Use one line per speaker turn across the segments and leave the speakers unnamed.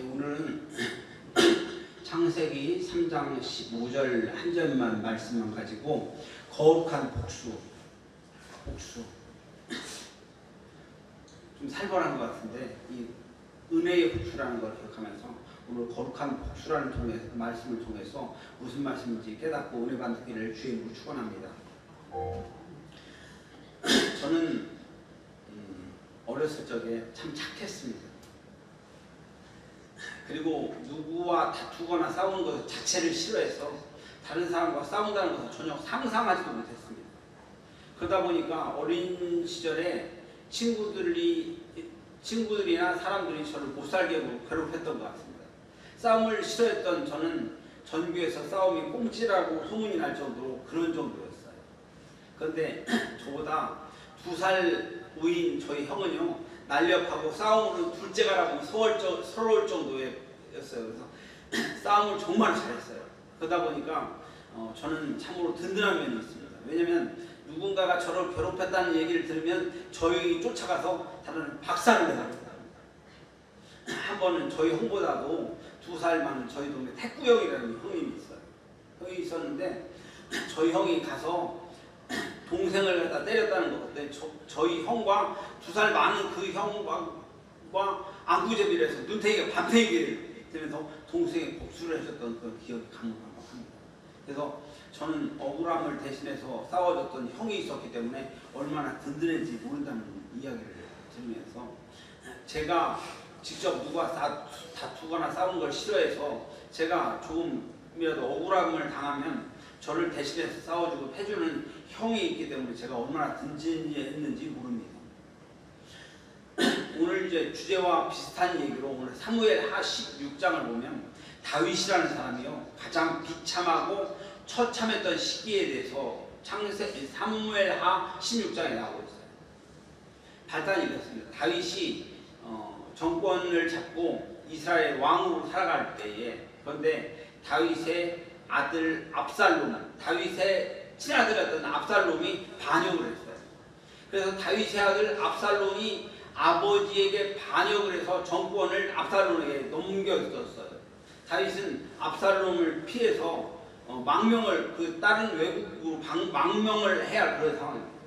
예, 오늘은 창세기 3장 15절 한 절만 말씀만 가지고 거룩한 복수, 복수 좀 살벌한 것 같은데 이 은혜의 복수라는 걸 기억하면서 오늘 거룩한 복수라는 통해, 말씀을 통해서 무슨 말씀인지 깨닫고 은혜 받기를 주임으로 축원합니다. 저는 음, 어렸을 적에 참 착했습니다. 그리고 누구와 다투거나 싸우는 것 자체를 싫어해서 다른 사람과 싸운다는 것을 전혀 상상하지도 못했습니다. 그러다 보니까 어린 시절에 친구들이 친구들이나 사람들이 저를 못 살게 괴롭혔던 것 같습니다. 싸움을 싫어했던 저는 전교에서 싸움이 꽁치라고 소문이 날 정도로 그런 정도였어요. 그런데 저보다 두 살 우인 저희 형은요 날렵하고 싸움으로 둘째가라고 서울, 러울 정도였어요. 그래서 싸움을 정말 잘했어요. 그러다 보니까 어, 저는 참으로 든든한 면이 있습니다. 왜냐면 누군가가 저를 괴롭혔다는 얘기를 들으면 저희 쫓아가서 다른 박사을내달합다한 번은 저희 홍보다도 두 살 많은 저희 동네 택구 형이라는 형이 있어요. 형이 있었는데 저희 형이 가서 동생을 갖다 때렸다는 거. 근데 저, 저희 형과 두 살 많은 그 형과 안구제비를 해서 눈탱이가 밤탱이를 들면서 동생의 복수를 하셨던그 기억이 강력하고 합니다. 그래서 저는 억울함을 대신해서 싸워줬던 형이 있었기 때문에 얼마나 든든했는지 모른다는 이야기를 들으면서 제가 직접 누가 다, 다투거나 싸운 걸 싫어해서 제가 조금이라도 억울함을 당하면 저를 대신해서 싸워주고 해주는 형이 있기 때문에 제가 얼마나 든지했는지 모릅니다. 오늘 이제 주제와 비슷한 얘기로 오늘 사무엘 하 16장을 보면 다윗이라는 사람이요 가장 비참하고 처참했던 시기에 대해서 창세 사무엘 하 16장에 나오고 있어요. 발단이 되었습니다. 다윗이 어, 정권을 잡고 이스라엘 왕으로 살아갈 때에 그런데 다윗의 아들 압살롬은 다윗의 친아들이었던 압살롬이 반역을 했어요. 그래서 다윗의 아들 압살롬이 아버지에게 반역을 해서 정권을 압살롬에게 넘겨줬어요. 다윗은 압살롬을 피해서 어, 망명을 그 다른 외국으로 망명을 해야 할 그런 상황입니다.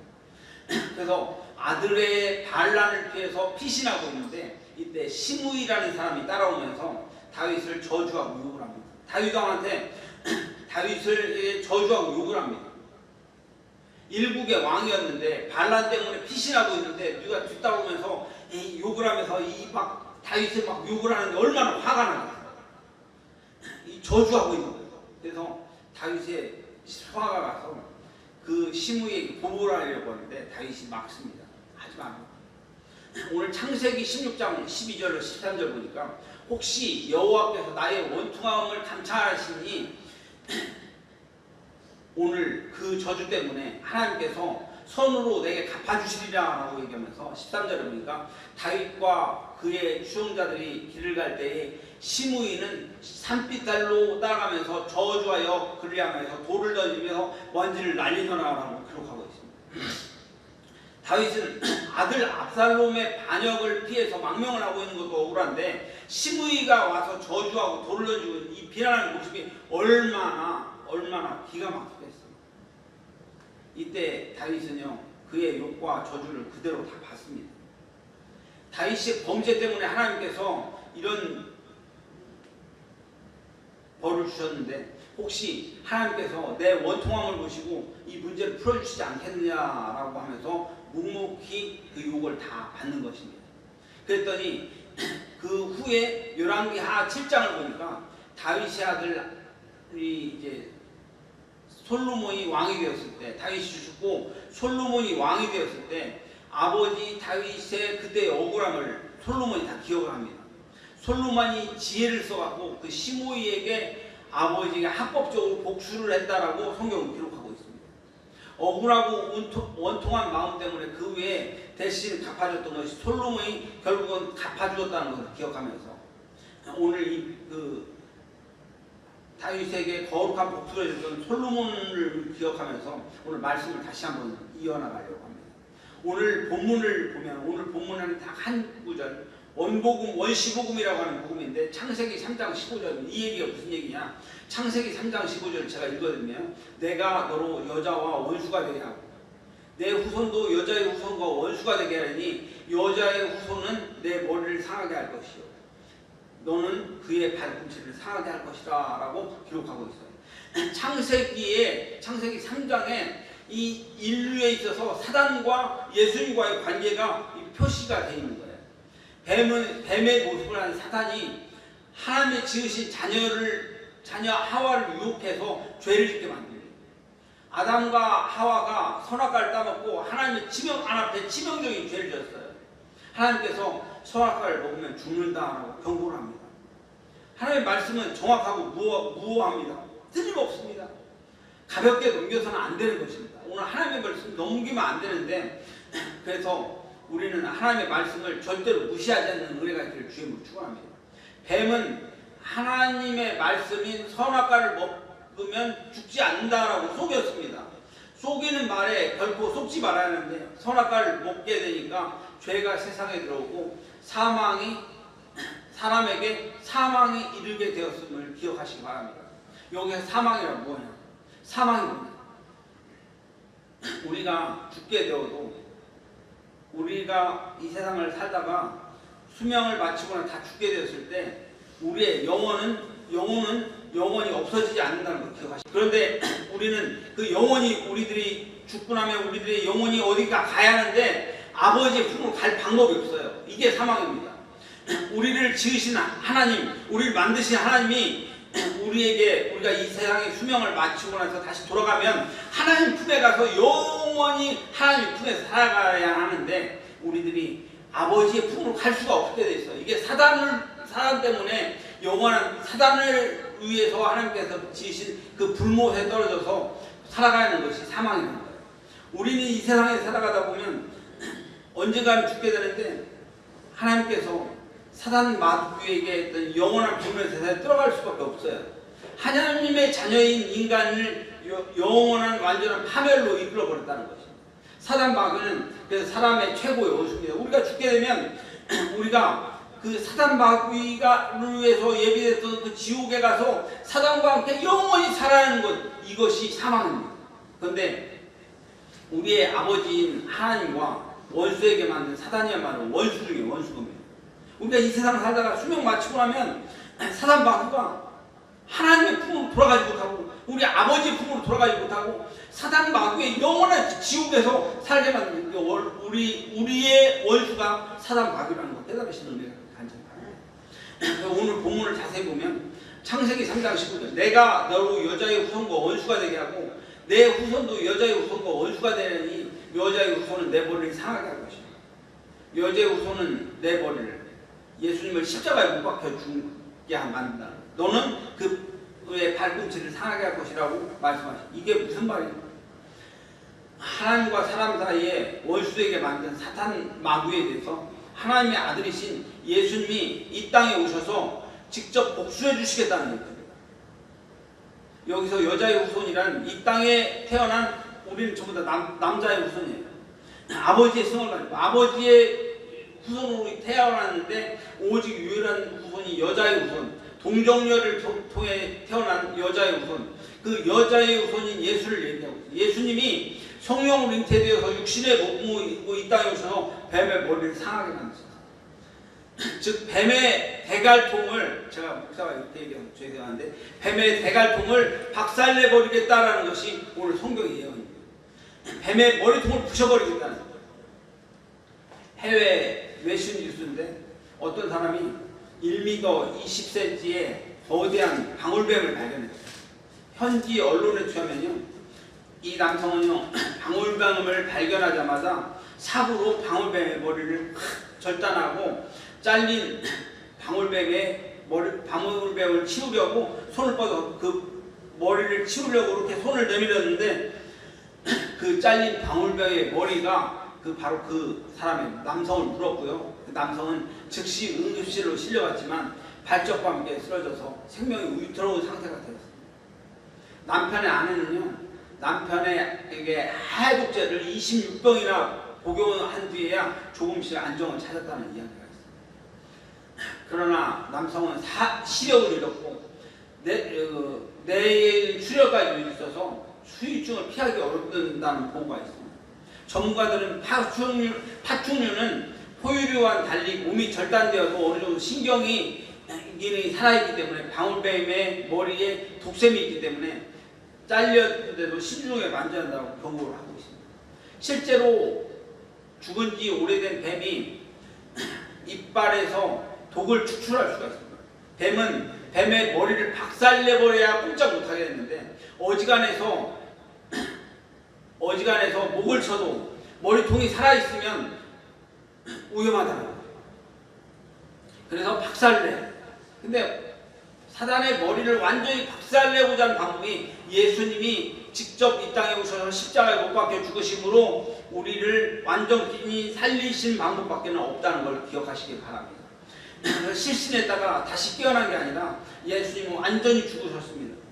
그래서 아들의 반란을 피해서 피신하고 있는데 이때 시므이라는 사람이 따라오면서 다윗을 저주하고 욕을 합니다. 다윗왕한테 다윗을 예, 저주하고 욕을 합니다. 일국의 왕이었는데 반란 때문에 피신하고 있는데 누가 뒤따오면서 이 욕을 하면서 이 막 다윗에 막 욕을 하는데 얼마나 화가 나냐 이 저주하고 있는 거예요. 그래서 다윗의 소화가 가서 그 시무에게 보호를 하려고 하는데 다윗이 막습니다. 하지 만 오늘 창세기 16장 12절로 13절 보니까 혹시 여호와께서 나의 원통함을 감찰하시니 오늘 그 저주 때문에 하나님께서 선으로 내게 갚아주시리라 라고 얘기하면서 13절에 보니까 다윗과 그의 추종자들이 길을 갈 때에 시무이는 산빛달로 따라가면서 저주하여 그를 향하여서 돌을 던지며 먼지를 날리더라라고 기록하고 있습니다. 다윗은 아들 압살롬의 반역을 피해서 망명을 하고 있는 것도 억울한데 시무이가 와서 저주하고 돌을 던지고 이 비난하는 모습이 얼마나 얼마나 기가 막히게 이때 다윗은요 그의 욕과 저주를 그대로 다 받습니다. 다윗의 범죄 때문에 하나님께서 이런 벌을 주셨는데 혹시 하나님께서 내 원통함을 보시고 이 문제를 풀어주시지 않겠느냐라고 하면서 묵묵히 그 욕을 다 받는 것입니다. 그랬더니 그 후에 열왕기하 7장을 보니까 다윗의 아들이 이제 솔로몬이 왕이 되었을 때 다윗이 죽고 솔로몬이 왕이 되었을 때 아버지 다윗의 그때의 억울함을 솔로몬이 다 기억을 합니다. 솔로몬이 지혜를 써갖고 그 시모이에게 아버지가 합법적으로 복수를 했다라고 성경은 기록하고 있습니다. 억울하고 원통, 원통한 마음 때문에 그 외에 대신 갚아줬던 것이 솔로몬이 결국은 갚아주었다는 것을 기억하면서 오늘 이그 다윗에게 거룩한 복수를 해줬던 솔로몬을 기억하면서 오늘 말씀을 다시 한번 이어나가려고 합니다. 오늘 본문을 보면 오늘 본문에는 딱한 구절 원복음 원시복음이라고 하는 복음인데 창세기 3장 15절 이 얘기가 무슨 얘기냐? 창세기 3장 15절 제가 읽거든요. 내가 너로 여자와 원수가 되게 하고 내 후손도 여자의 후손과 원수가 되게 하니 여자의 후손은 내 머리를 상하게 할 것이요 너는 그의 발꿈치를 상하게 할 것이다 라고 기록하고 있어요. 창세기에 창세기 3장에 이 인류에 있어서 사단과 예수님과의 관계가 표시가 되어 있는 거예요. 뱀은 뱀의 모습을 한 사단이 하나님의 지으신 자녀를 자녀 하와를 유혹해서 죄를 짓게 만들어요. 아담과 하와가 선악과를 따먹고 하나님의 치명 안 앞에 치명적인 죄를 지었어요. 하나님께서 선악과를 먹으면 죽는다라고 경고를 합니다. 하나님의 말씀은 정확하고 무호, 무호합니다. 틀림없습니다. 가볍게 넘겨서는 안 되는 것입니다. 오늘 하나님의 말씀 넘기면 안 되는데 그래서 우리는 하나님의 말씀을 절대로 무시하지 않는 은혜가 있기를 주님을 축원합니다. 뱀은 하나님의 말씀인 선악과를 먹으면 죽지 않는다라고 속였습니다. 속이는 말에 결코 속지 말아야 하는데 선악과를 먹게 되니까 죄가 세상에 들어오고 사망이 사람에게 사망이 이르게 되었음을 기억하시기 바랍니다. 여기 사망이란 뭐냐? 사망이 뭐냐? 우리가 죽게 되어도 우리가 이 세상을 살다가 수명을 마치거나 다 죽게 되었을 때 우리의 영혼은 영혼은 영원히 없어지지 않는다는 걸기억하시 그런데 우리는 그 영혼이 우리들이 죽고 나면 우리들의 영혼이 어디가 가야 하는데 아버지의 품으로 갈 방법이 없어요. 이게 사망입니다. 우리를 지으신 하나님, 우리를 만드신 하나님이 우리에게 우리가 이 세상의 수명을 마치고 나서 다시 돌아가면 하나님 품에 가서 영원히 하나님 품에 살아가야 하는데 우리들이 아버지의 품으로 갈 수가 없게 돼 있어. 이게 사단을 사단 때문에 영원한 사단을 위해서 하나님께서 지으신 그 불못에 떨어져서 살아가는 것이 사망입니다. 우리는 이 세상에 살아가다 보면 언젠가는 죽게 되는데 하나님께서 사단 마귀에게 했던 영원한 분노의 세상에 들어갈 수밖에 없어요. 하나님의 자녀인 인간을 영원한 완전한 파멸로 이끌어버렸다는 것입니다. 사단 마귀는 그 사람의 최고의 원수입니다. 우리가 죽게 되면 우리가 그 사단 마귀가를 위해서 예비됐던 그 지옥에 가서 사단과 함께 영원히 살아가는 것 이것이 사망입니다. 그런데 우리의 아버지인 하나님과 원수에게 만든 사단이야말로 원수 중에 원수금이에요. 우리가 이 세상 살다가 수명 마치고 나면 사단 마귀가 하나님의 품으로 돌아가지 못하고 우리 아버지의 품으로 돌아가지 못하고 사단 마귀의 영원한 지옥에서 살게 만드는 게 우리 우리의 원수가 사단 마귀라는 걸 깨달으시는 은혜가 간절합니다. 오늘 본문을 자세히 보면 창세기 3장 19절 내가 너로 여자의 후손과 원수가 되게 하고 내 후손도 여자의 후손과 원수가 되려니 여자의 후손은 내 머리를 상하게 할 것이다. 여자의 후손은 내 머리를 예수님을 십자가에 못 박혀 죽게 만든다. 너는 그의 발꿈치를 상하게 할 것이라고 말씀하시. 이게 무슨 말이냐? 하나님과 사람 사이에 원수에게 만든 사탄 마귀에 대해서 하나님의 아들이신 예수님이 이 땅에 오셔서 직접 복수해 주시겠다는 얘기입니다. 여기서 여자의 후손이란 이 땅에 태어난 우리는 전부 다 남, 남자의 우선이에요. 아버지의 성을 가지고 아버지의 후손으로 태어났는데 오직 유일한 후손이 여자의 후손 동정녀를 통해 태어난 여자의 후손 그 여자의 후손인 예수를 얘기하고 있어요. 예수님이 성령으로 잉태되어서 육신의 몸을 입이 땅에 오셔서 뱀의 머리를 상하게 만드셨어요. 즉 뱀의 대갈통을 제가 목사가 이때 얘기하고 죄송한데 뱀의 대갈통을 박살내버리겠다라는 것이 오늘 성경의 예언이에요. 뱀의 머리통을 부셔버리겠다는 거예요. 해외 외신 뉴스인데 어떤 사람이 1m 20cm의 거대한 방울뱀을 발견했어요. 현지 언론에 취하면요. 이 남성은요. 방울뱀을 발견하자마자 사부로 방울뱀의 머리를 절단하고 잘린 방울뱀의 머리, 방울뱀을 치우려고 손을 뻗어 그 머리를 치우려고 이렇게 손을 내밀었는데 그 잘린 방울벽의 머리가 그 바로 그 사람의 남성을 물었고요. 그 남성은 즉시 응급실로 실려갔지만 발적과 함께 쓰러져서 생명이 위태어운 상태가 되었습니다. 남편의 아내는요. 남편에게 해독제를 26병이나 복용한 뒤에야 조금씩 안정을 찾았다는 이야기가 있습니다. 그러나 남성은 사, 시력을 잃었고 내, 어, 내일 출혈까지 있어서 수유증을 피하기 어렵다는 보고가 있습니다. 전문가들은 파충류, 파충류는 포유류와는 달리 몸이 절단되어도 어느 정도 신경이 기능이 살아있기 때문에 방울뱀의 머리에 독샘이 있기 때문에 잘렸는데도 신중하게 만져 한다고 경고를 하고 있습니다. 실제로 죽은 지 오래된 뱀이 이빨에서 독을 추출할 수가 있습니다. 뱀은 뱀의 머리를 박살내버려야 꼼짝 못하게 했는데 어지간해서 어지간해서 목을 쳐도 머리통이 살아있으면 위험하다. 는 그래서 박살내. 근데 사단의 머리를 완전히 박살내고자 하는 방법이 예수님이 직접 이 땅에 오셔서 십자가에 못 박혀 죽으심으로 우리를 완전히 살리신 방법밖에 없다는 걸 기억하시길 바랍니다. 실신했다가 다시 깨어난 게 아니라 예수님은 완전히 죽으셨습니다.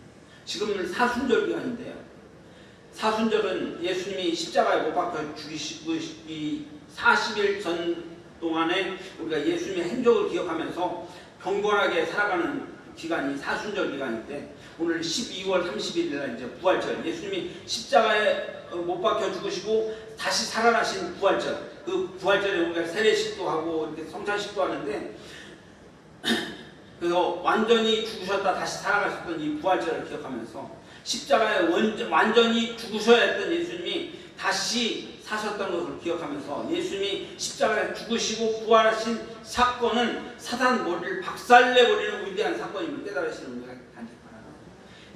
지금은 사순절기간인데요. 사순절은 예수님이 십자가에 못 박혀 죽이시기 40일 전 동안에 우리가 예수님의 행적을 기억하면서 경건하게 살아가는 기간이 사순절 기간인데 오늘 12월 31일 날 이제 부활절 예수님이 십자가에 못 박혀 죽으시고 다시 살아나신 부활절 그 부활절에 우리가 세례식도 하고 성찬식도 하는데 그래서 완전히 죽으셨다 다시 살아가셨던 이 부활절을 기억하면서 십자가에 완전히 죽으셔야 했던 예수님이 다시 사셨던 것을 기억하면서 예수님이 십자가에 죽으시고 부활하신 사건은 사단 머리를 박살내버리는 위대한 사건임을 깨달으시는 분들 간절히 바니다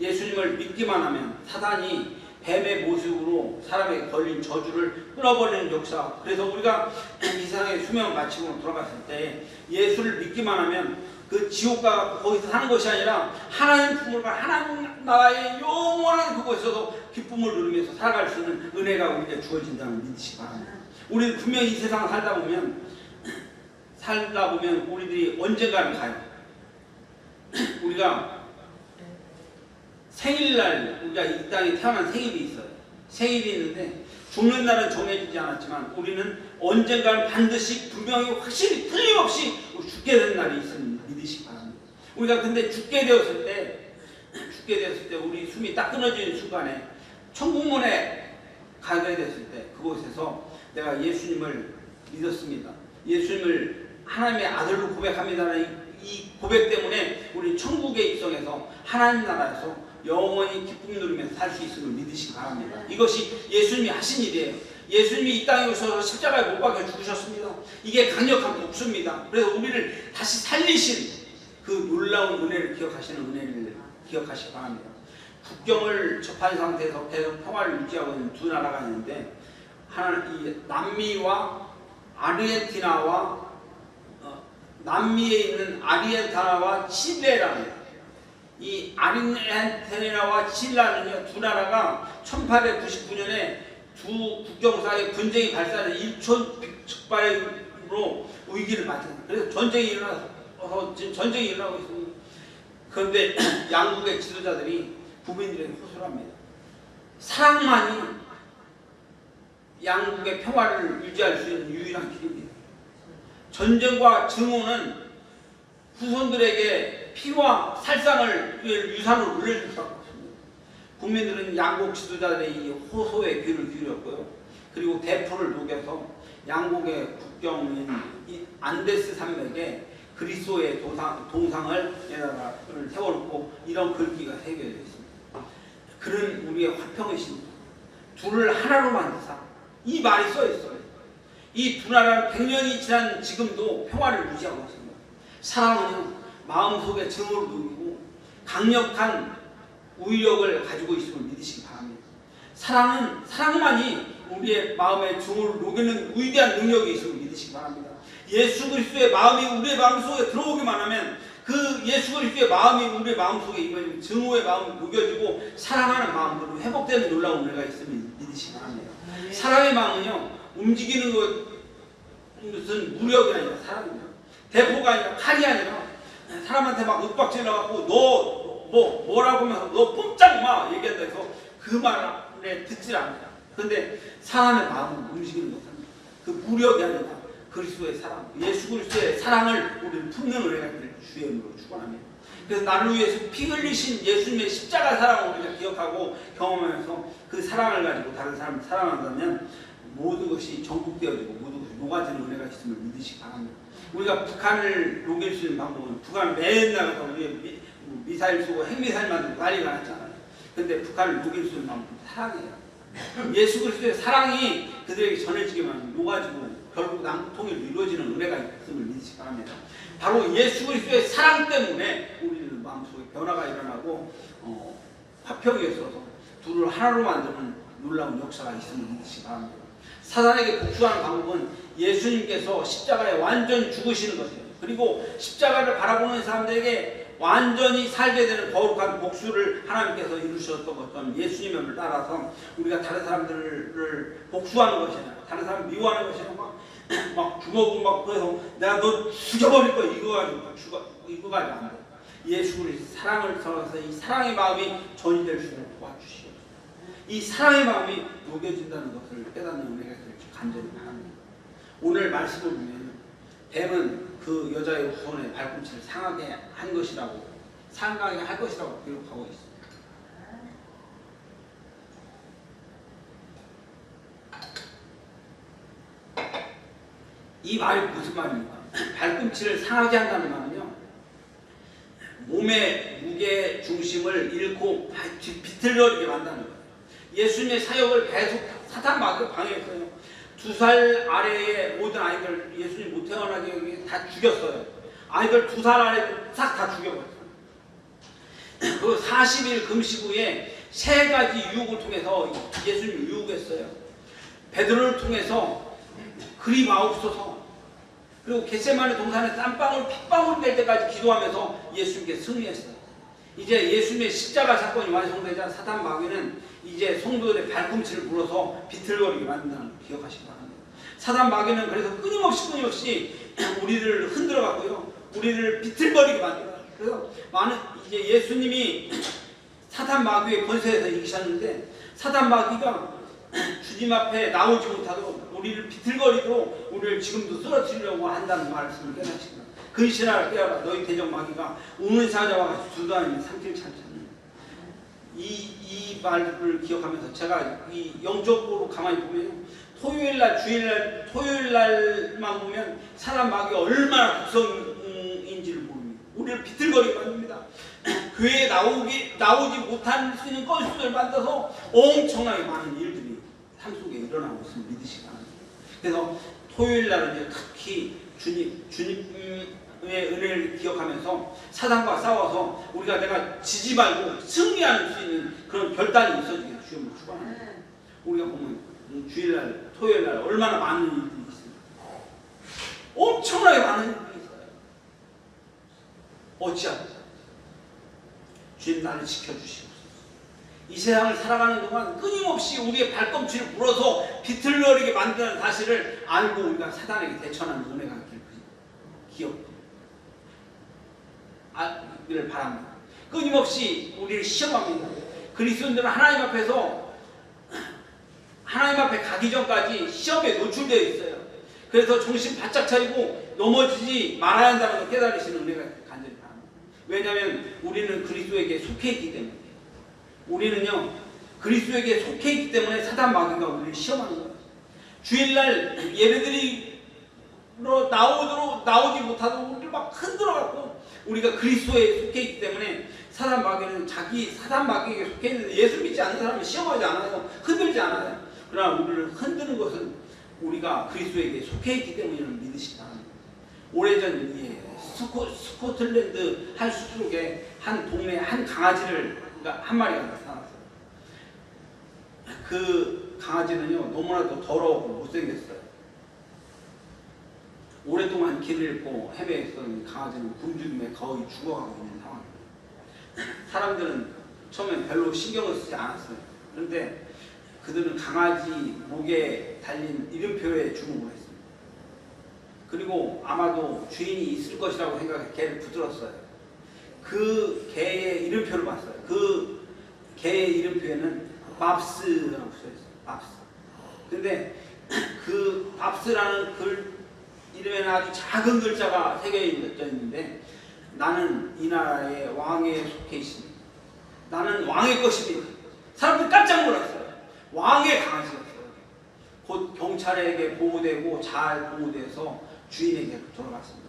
예수님을 믿기만 하면 사단이 뱀의 모습으로 사람에게 걸린 저주를 끊어버리는 역사. 그래서 우리가 이 세상에 수명 마치고 돌아갔을 때 예수를 믿기만 하면 그 지옥과 거기서 사는 것이 아니라 하나님 품으로 하나님 나라의 영원한 그곳에서도 기쁨을 누리면서 살아갈 수 있는 은혜가 우리에게 주어진다는 믿으시기 바랍니다. 우리는 분명히 이 세상을 살다 보면 살다 보면 우리들이 언젠가는 가요. 우리가 생일날 우리가 이 땅에 태어난 생일이 있어요. 생일이 있는데 죽는 날은 정해지지 않았지만 우리는 언젠가는 반드시 분명히 확실히 틀림없이 죽게 되는 날이 있습니다. 믿으시기 바랍니다. 우리가 근데 죽게 되었을 때, 죽게 되었을 때 우리 숨이 딱 끊어지는 순간에 천국문에 가게 됐을 때 그곳에서 내가 예수님을 믿었습니다. 예수님을 하나님의 아들로 고백합니다라는 이 고백 때문에 우리 천국의 입성에서 하나님 나라에서 영원히 기쁨 누리면서 살 수 있음을 믿으시기 바랍니다. 네. 이것이 예수님이 하신 일이에요. 예수님이 이 땅에 오셔서 십자가에 못 박혀 죽으셨습니다. 이게 강력한 복수입니다. 그래서 우리를 다시 살리신 그 놀라운 은혜를 기억하시는 은혜를 기억하시기 바랍니다. 국경을 접한 상태에서 계속 평화를 유지하고 있는 두 나라가 있는데 하나 이 남미와 아르헨티나와 어, 남미에 있는 아르헨티나와 칠레라는 이 아르헨티나와 칠레는요 두 나라가 1899년에 두국경사이에 분쟁이 발생하는 일촌즉발로 위기를 맞은 그래서 전쟁이 일어나서 지금 전쟁이 일어나고 있습니다. 그런데 양국의 지도자들이 국민들에게 호소를 합니다. 사랑만이 양국의 평화를 유지할 수 있는 유일한 길입니다. 전쟁과 증오는 후손들에게 피와 살상을 유산으로 물려줄 수 없고 국민들은 양국 지도자들의 호소에 귀를 기울였고요. 그리고 대포를 녹여서 양국의 국경인 안데스 산맥에 그리스도의 도상, 동상을 예, 세워놓고 이런 글귀가 새겨져 있습니다. 그는 우리의 화평의 신 둘을 하나로 만드사 이 말이 써있어요. 이 두 나라는 100년이 지난 지금도 평화를 유지하고 있습니다. 사랑은 마음속에 증오를 누리고 강력한 우위력을 가지고 있음을 믿으시기 바랍니다. 사랑은 사랑만이 우리의 마음의 중을 녹이는 위대한 능력이 있음을 믿으시기 바랍니다. 예수 그리스도의 마음이 우리의 마음 속에 들어오기만 하면 그 예수 그리스도의 마음이 우리의 마음 속에 입어지 증오의 마음 녹여지고 사랑하는 마음으로 회복되는 놀라운 은혜가 있음을 믿으시기 바랍니다. 사랑의 마음은요 움직이는 것은 무력이 아니라 사랑입니 대포가 아니라 칼이 아니라 사람한테 막 윽박질러갖고 너 뭐, 뭐라고 하면 너 꼼짝 마! 얘기한다 해서 그 말에 듣질 않는다. 근데 사람의 마음은 움직이는 못합다그 무력이 아니라 그리스도의 사랑, 예수 그리스도의 사랑을 우리는 품는 은혜를 주의 으로 축원합니다. 그래서 나를 위해서 피 흘리신 예수님의 십자가 사랑을 우리가 기억하고 경험하면서 그 사랑을 가지고 다른 사람을 사랑한다면 모든 것이 정복되어지고 모든 것이 녹아지는 은혜가 있음을 믿으시기 바랍니다. 우리가 북한을 녹일 수 있는 방법은 북한 매일 나가서 우리의 미사일 쏘고 핵미사일 만들고 난리가 났잖아요. 근데 북한을 녹일 수 있는 방법은 사랑이에요. 예수 그리스도의 사랑이 그들에게 전해지게만 녹아지고 결국 남통일 이루어지는 은혜가 있음을 믿으시기 바랍니다. 바로 예수 그리스도의 사랑 때문에 우리는 마음속에 변화가 일어나고 어, 화평이 있어서 둘을 하나로 만드는 놀라운 역사가 있음을 믿으시기 바랍니다. 사단에게 복수하는 방법은 예수님께서 십자가에 완전 죽으시는 것이에요. 그리고 십자가를 바라보는 사람들에게 완전히 살게 되는 거룩한 복수를 하나님께서 이루셨던 것처럼 예수님을 따라서 우리가 다른 사람들을 복수하는 것이 아니라 다른 사람 미워하는 것이 아니막 주먹을 막 그래서 내가 너 죽여버릴 거야 이거 가지고 죽어 이거 가지고 안 돼. 예수를 사랑을 들어서 이 사랑의 마음이 전이될 수 있도록 도와주시옵이 사랑의 마음이 녹여진다는 것을 깨닫는 은혜가 될지 간절히 바랍니다. 오늘 말씀을 보면 뱀은 그 여자의 구원의 발꿈치를 상하게 한 것이라고 상하게 할 것이라고 기록하고 있습니다. 이 말이 무슨 말입니까? 발꿈치를 상하게 한다는 말은요. 몸의 무게 중심을 잃고 비틀려 이렇게 만다는 거예요. 예수님의 사역을 계속 사탄마귀 방해했어요. 두살 아래의 모든 아이들 예수님 못 태어나게 여기 다 죽였어요. 아이들 두 살 아래 싹다 죽여버렸어요. 그 40일 금식 후에 세 가지 유혹을 통해서 예수님 유혹했어요. 베드로를 통해서 그리 마옵소서 그리고 겟세마네 동산에 땀방울 핏방울 될 때까지 기도하면서 예수님께 승리했어요. 이제 예수님의 십자가 사건이 완성되자 사탄 마귀는 이제 성도들의 발꿈치를 물어서 비틀거리게 만든다는 걸 기억하시기 바랍니다. 사단 마귀는 그래서 끊임없이 끊임없이 우리를 흔들어 갔고요 우리를 비틀거리게 만든다. 그래서 많은 이제 예수님이 사단 마귀의 권세에서 이기셨는데 사단 마귀가 주님 앞에 나오지 못하도 우리를 비틀거리고 우리를 지금도 쓰러뜨리려고 한다는 말씀을 깨닫습니다 근신하를 깨어라 너희 대적 마귀가 우는 사자와 같이 두다니며 삼킬 찾자 이, 이 말을 기억하면서 제가 이 영적으로 가만히 보면 토요일 날, 주일 날, 토요일 날만 보면 사람 마귀 얼마나 구성인지를 모릅니다. 우리를 비틀거리고 합니다. 교회에 나오기, 나오지 못할 수 있는 건수를 만들어서 엄청나게 많은 일들이 삶 속에 일어나고 있음을 믿으시기 바랍니다. 그래서 토요일 날은 특히 주님, 주님, 음, 그의 은혜를 기억하면서 사단과 싸워서 우리가 내가 지지 말고 승리할 수 있는 그런 결단이 있어지게 주님을 축원합니다. 네. 우리가 보면 주일날, 토요일날 얼마나 많은 일들이 있습니까? 엄청나게 많은 일들이 있어요. 어찌하겠어 주님 나를 지켜주시옵소서. 이 세상을 살아가는 동안 끊임없이 우리의 발꿈치를 물어서 비틀거리게 만드는 사실을 알고 우리가 사단에게 대처하는 은혜가 있길 기억 하기를 바랍니다. 끊임없이 우리를 시험합니다. 그리스도인들은 하나님 앞에서 하나님 앞에 가기 전까지 시험에 노출되어 있어요. 그래서 정신 바짝 차리고 넘어지지 말아야 한다는 걸 깨달으시는 은혜가 간절히 바랍니다. 왜냐하면 우리는 그리스도에게 속해 있기 때문에 우리는요 그리스도에게 속해 있기 때문에 사단 마귀가 우리를 시험하는 거예요. 주일날 예배들이 나오도록 나오지 못하도록 우리를 막 흔들어 갖고 우리가 그리스도에 속해 있기 때문에 사단 마귀는 자기 사단 마귀에 속해 있는 예수 믿지 않는 사람을 시험하지 않아요. 흔들지 않아요. 그러나 우리를 흔드는 것은 우리가 그리스도에게 속해 있기 때문에 믿으시다. 오래전 예, 스코, 스코틀랜드 한 수족에 한 동네 한 강아지를 그러니까 한 마리가 나타났어요. 그 강아지는요 너무나도 더러워고 못생겼어요. 오랫동안 길을 잃고 해외에 있던 강아지는 굶주림에 거의 죽어가고 있는 상황입니다. 사람들은 처음엔 별로 신경을 쓰지 않았어요. 그런데 그들은 강아지 목에 달린 이름표에 주목을 했습니다. 그리고 아마도 주인이 있을 것이라고 생각해 개를 붙들었어요. 그 개의 이름표를 봤어요. 그 개의 이름표에는 밥스라고 써있어요. 밥스. 근데 그 밥스라는 글 이름에는 아주 작은 글자가 새겨 있는데 나는 이 나라의 왕에 속해 있습니다. 나는 왕의 것입니다. 사람들 깜짝 놀랐어요. 왕의 강아지였어요. 곧 경찰에게 보호되고 잘 보호돼서 주인에게 돌아갔습니다.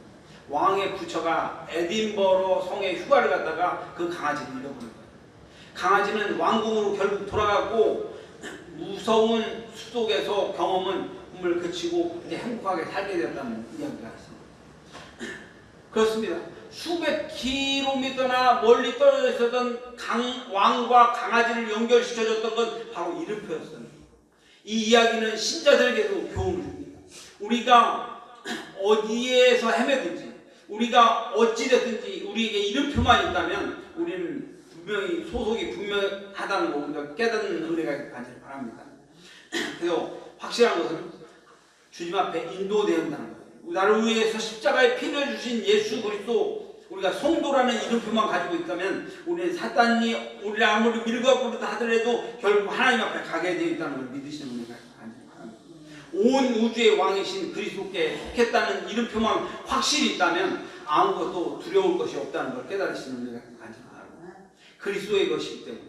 왕의 부처가 에딘버러 성에 휴가를 갔다가 그 강아지를 잃어버린 거예요. 강아지는 왕궁으로 결국 돌아갔고 무서운 수속에서 경험은 꿈을 그치고 이제 행복하게 살게 된다는 이야기가 있습니다. 그렇습니다. 수백 킬로미터나 멀리 떨어져 있었던 강, 왕과 강아지를 연결시켜줬던 건 바로 이름표였습니다. 이 이야기는 신자들에게도 교훈을 줍니다. 우리가 어디에서 헤매든지, 우리가 어찌됐든지 우리에게 이름표만 있다면 우리는 분명히 소속이 분명하다는 걸우 깨닫는 은혜가 가지를 바랍니다. 그래서 확실한 것은 주님 앞에 인도되었다는 거예요. 나를 위해서 십자가에 피를 주신 예수 그리스도 우리가 성도라는 이름표만 가지고 있다면 우리는 사단이 우리를 아무리 밀어부르다 하더라도 결국 하나님 앞에 가게 되어 있다는 걸 믿으시는 분이 온 우주의 왕이신 그리스도께 속했다는 이름표만 확실히 있다면 아무것도 두려울 것이 없다는 걸 깨달으시는 분이 가지 말고 그리스도의 것이기 때문에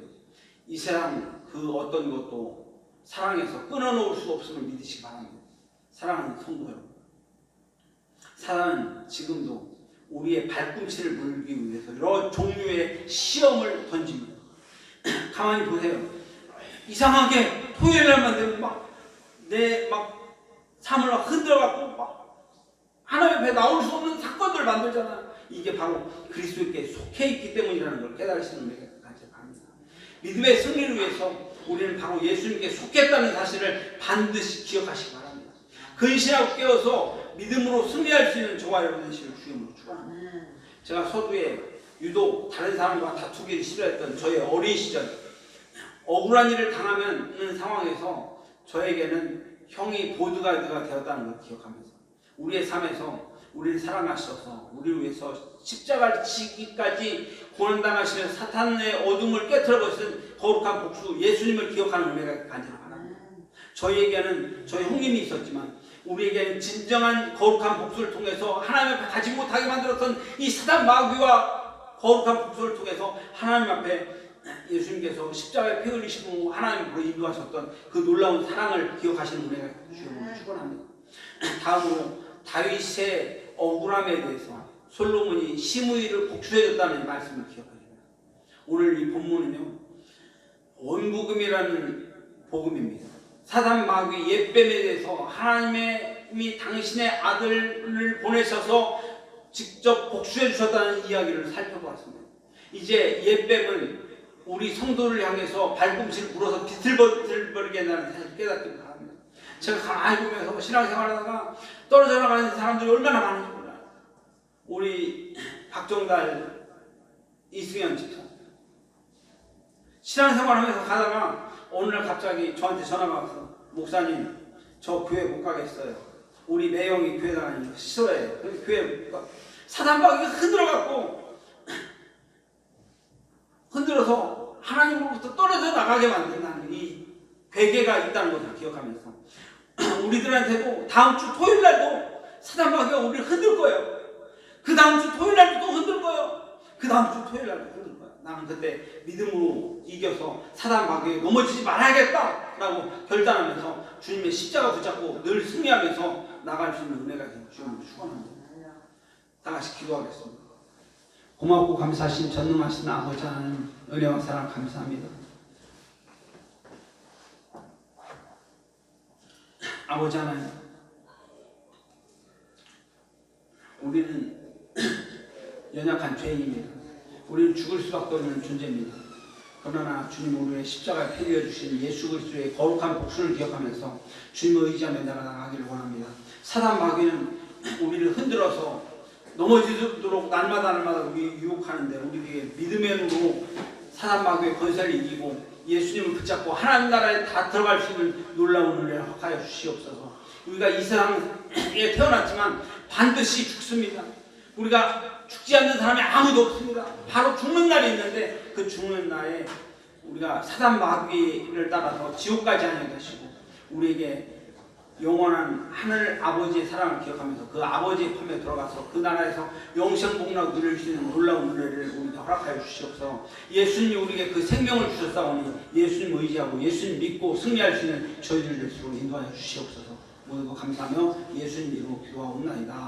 이 세상 그 어떤 것도 사랑해서 끊어놓을 수 없음을 믿으시기 바랍니다. 사랑하는 성도 여러분. 사단은 지금도 우리의 발꿈치를 물기 위해서 여러 종류의 시험을 던집니다. 가만히 보세요. 이상하게 토요일 날만 되면 막 내 막 삶을 막 흔들어갖고 막 하나님 앞에 나올 수 없는 사건들 만들잖아. 이게 바로 그리스도께 속해 있기 때문이라는 걸 깨달을 수 있는 게 가장 합니다. 믿음의 승리를 위해서 우리는 바로 예수님께 속했다는 사실을 반드시 기억하시기 바랍니다. 근시하고 깨어서 믿음으로 승리할 수 있는 저와 여러분의 시를 주님으로 축원합니다. 제가 서두에 유독 다른 사람과 다투기 싫어했던 저의 어린 시절 억울한 일을 당하는 상황에서 저에게는 형이 보드가드가 되었다는 걸 기억하면서 우리의 삶에서 우리를 사랑하셔서 우리를 위해서 십자가를 지기까지 고난당하시는 사탄의 어둠을 깨뜨려 버리 거룩한 복수 예수님을 기억하는 은혜가 간절합니다. 저희에게는 저희 형님이 있었지만 우리에게 진정한 거룩한 복수를 통해서 하나님 앞에 가지 못하게 만들었던 이 사단 마귀와 거룩한 복수를 통해서 하나님 앞에 예수님께서 십자가에 피 흘리시고 하나님으로 인도하셨던 그 놀라운 사랑을 기억하시는 분에게 주님을 축원합니다. 다음으로 다윗의 억울함에 대해서 솔로몬이 시므이를 복수해줬다는 말씀을 기억합니다. 오늘 이 본문은요 원복음이라는 복음입니다. 사단 마귀 옛뱀에 대해서 하나님이 당신의 아들을 보내셔서 직접 복수해 주셨다는 이야기를 살펴보았습니다. 이제 옛뱀은 우리 성도를 향해서 발꿈치를 물어서 비틀버리게 나는 사실 깨닫기도 합니다. 제가 가만히 보면서 신앙생활 하다가 떨어져 나가는 사람들이 얼마나 많은지 몰라요. 우리 박정달 이승현 집사 신앙생활 하면서 가다가 오늘 갑자기 저한테 전화가 와서 목사님, 저 교회 못 가겠어요. 우리 매형이 교회 다니는 거 싫어해요. 그래서 교사단박이 흔들어갖고 흔들어서 하나님으로부터 떨어져 나가게 만든다는 이 괴계가 있다는 것을 기억하면서 우리들한테도 다음 주 토요일 날도 사단박이가 우리를 흔들 거예요. 그 다음 주 토요일 날도 또 흔들 거예요. 그 다음 주 토요일 날도 흔들 거예요. 나는 그때 믿음으로 이겨서 사단과에 넘어지지 말아야겠다라고 결단하면서 주님의 십자가 붙잡고 늘 승리하면서 나갈 수 있는 은혜가 주님을 축원합니다. 다 같이 기도하겠습니다. 고맙고 감사하신 전능하신 아버지 하나님 은혜와 사랑 감사합니다. 아버지 하나님 우리는 연약한 죄인입니다. 우리는 죽을 수밖에 없는 존재입니다. 그러나 주님 오늘의 십자가에 피흘주신 예수 그리스도의 거룩한 복수를 기억하면서 주님의 의지하며 나아가기를 원합니다. 사단 마귀는 우리를 흔들어서 넘어지도록 날마다 날마다 우리 유혹하는데 우리에게 믿음의 힘으로 사단 마귀의 권세를 이기고 예수님을 붙잡고 하나님 나라에 다 들어갈 수 있는 놀라운 은혜를 허하여 주시옵소서. 우리가 이 세상에 태어났지만 반드시 죽습니다. 우리가 죽지 않는 사람이 아무도 없습니다. 바로 죽는 날이 있는데 그 죽는 날에 우리가 사단 마귀를 따라서 지옥까지 하는 것이고 우리에게 영원한 하늘 아버지의 사랑을 기억하면서 그 아버지의 품에 들어가서 그 나라에서 영생복락 누릴 수 있는 놀라운 은혜를 우리가 허락하여 주시옵소서 예수님 우리에게 그 생명을 주셨사오니 예수님 의지하고 예수님 믿고 승리할 수 있는 저희들 될수록 인도하여 주시옵소서 모두 감사하며 예수님 이름으로 기도하옵나이다